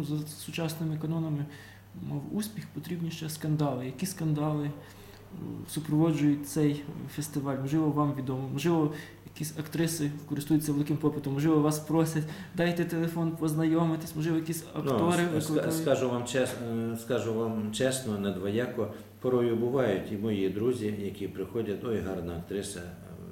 За сучасними канонами мав успіх, потрібні ще скандали. Які скандали е, супроводжують цей фестиваль? Можливо, вам відомо, можливо, якісь актриси користуються великим попитом, можливо, вас просять, дайте телефон, познайомитись, можливо, якісь актори Ну, викликають. скажу, вам чесно, скажу вам чесно, не двояко. Порою бувають і мої друзі, які приходять, ой, гарна актриса,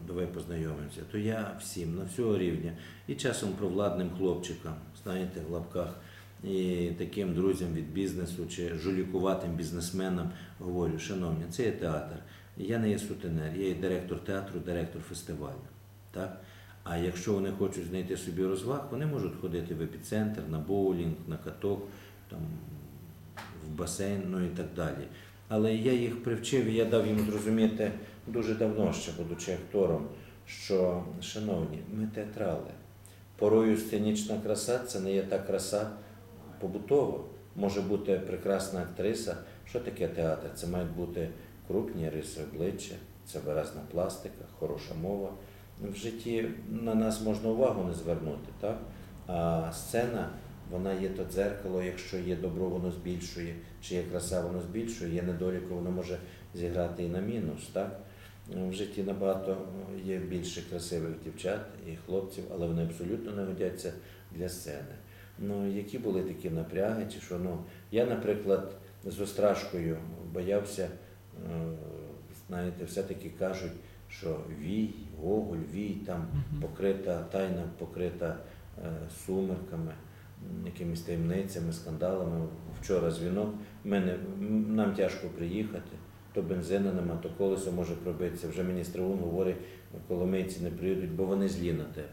давай познайомимося. То я всім, на всього рівня. І часом провладним хлопчикам, знаєте, в лапках, і таким друзям від бізнесу чи жулікуватим бізнесменам говорю, шановні, це є театр. Я не є сутенер, я є директор театру, директор фестивалю. Так? А якщо вони хочуть знайти собі розваг, вони можуть ходити в епіцентр, на боулінг, на каток, там, в басейн, ну і так далі. Але я їх привчив, і я дав їм зрозуміти дуже давно, ще будучи актором, що, шановні, ми театрали. Порою сценічна краса це не є та краса побутова. Може бути прекрасна актриса. Що таке театр? Це мають бути крупні риси обличчя, це виразна пластика, хороша мова. В житті на нас можна увагу не звернути, так? А сцена, вона є то дзеркало, якщо є добро, воно збільшує, чи є краса, воно збільшує, є недоліку, воно може зіграти і на мінус. Так? В житті набагато є більше красивих дівчат і хлопців, але вони абсолютно не годяться для сцени. Ну, які були такі напряги, чи що? Ну, я, наприклад, з острашкою боявся, е, знаєте, все-таки кажуть, що вій, Гоголь, вій, там покрита, тайна покрита е, сумерками, якимись таємницями, скандалами. Вчора дзвінок, мене, нам тяжко приїхати, то бензина нема, то колесо може пробитися. Вже мені Стригун говорить, коломийці не приїдуть, бо вони злі на тебе.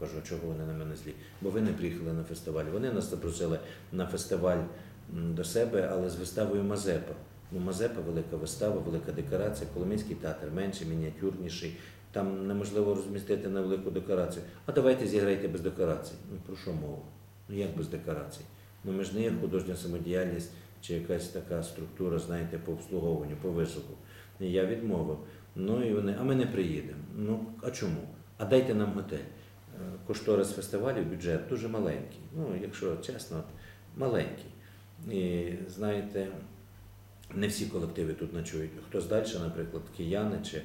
Кажу, чого вони на мене злі? Бо ви не приїхали на фестиваль. Вони нас запросили на фестиваль до себе, але з виставою Мазепа. Ну, Мазепа велика вистава, велика декорація, Коломийський театр менший, мініатюрніший. Там неможливо розмістити на велику декорацію. А давайте зіграйте без декорацій. Ну про що мова? Ну як без декорацій? Ну ми ж не є художня самодіяльність чи якась така структура, знаєте, по обслуговуванню, по вишуку. Я відмовив. Ну і вони, а ми не приїдемо. Ну а чому? А дайте нам готель. Е, Кошторис фестивалю, бюджет дуже маленький. Ну, якщо чесно, маленький. І знаєте, не всі колективи тут ночують. Хтось далі, наприклад, кияни чи е,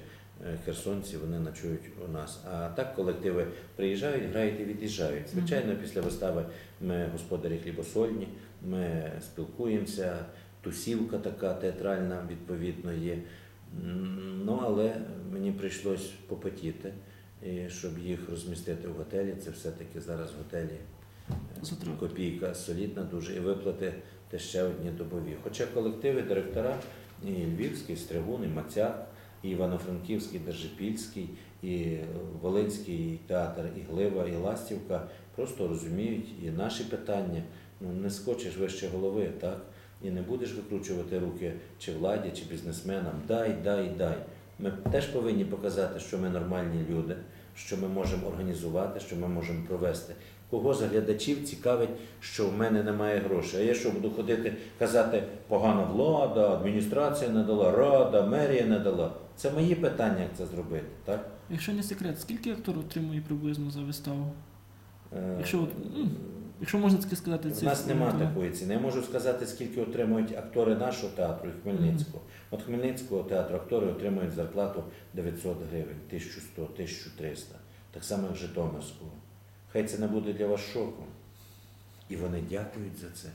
херсонці, вони ночують у нас. А так колективи приїжджають, грають і від'їжджають. Звичайно, після вистави ми господарі хлібосольні, ми спілкуємося, тусівка така театральна, відповідно, є. Ну, але мені прийшлось попотіти, і щоб їх розмістити в готелі. Це все-таки зараз в готелі е, копійка солідна дуже, і виплати те ще одні добові. Хоча колективи, директора, і Львівський, і Стригун, і Мацяк, і Івано-Франківський, Держипільський, і Волинський і театр, і Глива, і Ластівка просто розуміють і наші питання. Ну, не скочиш вище голови, так? І не будеш викручувати руки чи владі, чи бізнесменам. Дай, дай, дай. Ми теж повинні показати, що ми нормальні люди, що ми можемо організувати, що ми можемо провести. Кого з глядачів цікавить, що в мене немає грошей. А я що буду ходити казати, погана влада, адміністрація не дала, рада, мерія не дала. Це мої питання, як це зробити. Так? Якщо не секрет, скільки актор отримує приблизно за виставу? Е, Якщо от, ну, Якщо можна таки сказати У нас немає такої ціни. Я можу сказати, скільки отримують актори нашого театру і Хмельницького. От Хмельницького театру актори отримують зарплату 900 гривень, 1100, 1300. Так само, як Житомирського. Хай це не буде для вас шоком. І вони дякують за це.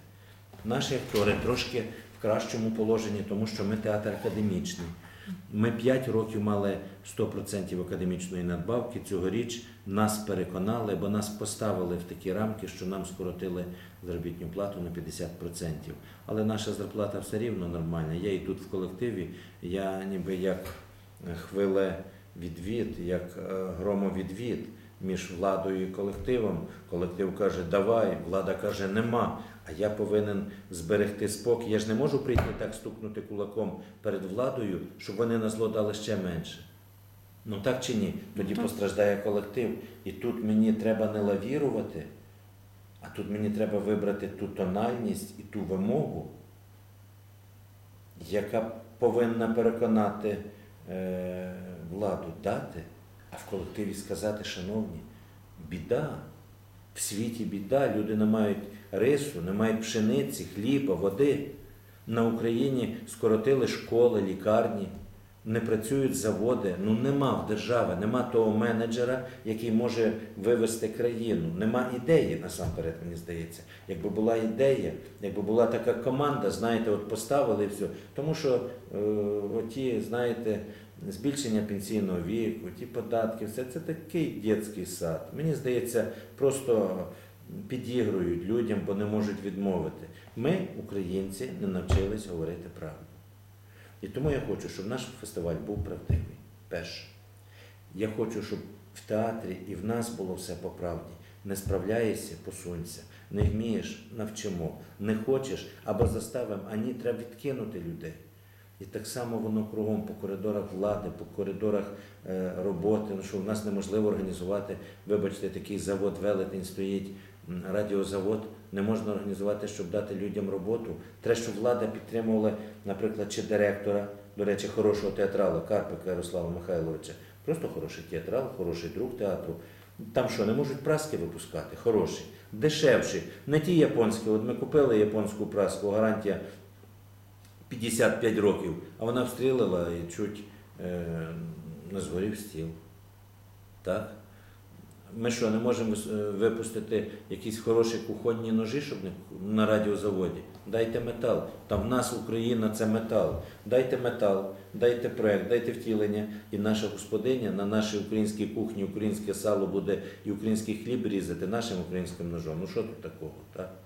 Наші актори трошки в кращому положенні, тому що ми театр академічний. Ми 5 років мали 100% академічної надбавки. Цьогоріч нас переконали, бо нас поставили в такі рамки, що нам скоротили заробітну плату на 50%. Але наша зарплата все рівно нормальна. Я і тут в колективі, я ніби як хвиле відвід, як е, громовідвід між владою і колективом. Колектив каже, давай, влада каже, нема. А я повинен зберегти спокій. Я ж не можу прийти так стукнути кулаком перед владою, щоб вони на зло дали ще менше. Ну так чи ні? Тоді Так. постраждає колектив. І тут мені треба не лавірувати, а тут мені треба вибрати ту тональність і ту вимогу, яка повинна переконати е, владу дати, а в колективі сказати, шановні, біда. В світі біда, люди не мають рису, не мають пшениці, хліба, води. На Україні скоротили школи, лікарні, не працюють заводи. Ну нема в держави, нема того менеджера, який може вивести країну. Нема ідеї насамперед, мені здається. Якби була ідея, якби була така команда, знаєте, от поставили все. Тому що е, оті, знаєте, збільшення пенсійного віку, ті податки, все це такий дитячий сад. Мені здається, просто підігрують людям, бо не можуть відмовити. Ми, українці, не навчились говорити правду. І тому я хочу, щоб наш фестиваль був правдивий. Перше. Я хочу, щоб в театрі і в нас було все по правді. Не справляєшся, посунься, не вмієш, навчимо, не хочеш або заставимо, ні, треба відкинути людей. І так само воно кругом по коридорах влади, по коридорах е, роботи, ну, що в нас неможливо організувати, вибачте, такий завод велетень стоїть, радіозавод, не можна організувати, щоб дати людям роботу. Треба, щоб влада підтримувала, наприклад, чи директора, до речі, хорошого театрала Карпика Ярослава Михайловича. Просто хороший театрал, хороший друг театру. Там що, не можуть праски випускати? Хороші, дешевші, не ті японські. От ми купили японську праску, гарантія 55 років, а вона встрілила і чуть е, не згорів стіл. Так? Ми що, не можемо е, випустити якісь хороші кухонні ножі, щоб не на радіозаводі? Дайте метал. Там в нас Україна це метал. Дайте метал, дайте проект, дайте втілення, і наша господиня на нашій українській кухні українське сало буде і український хліб різати нашим українським ножом. Ну що тут такого? Так?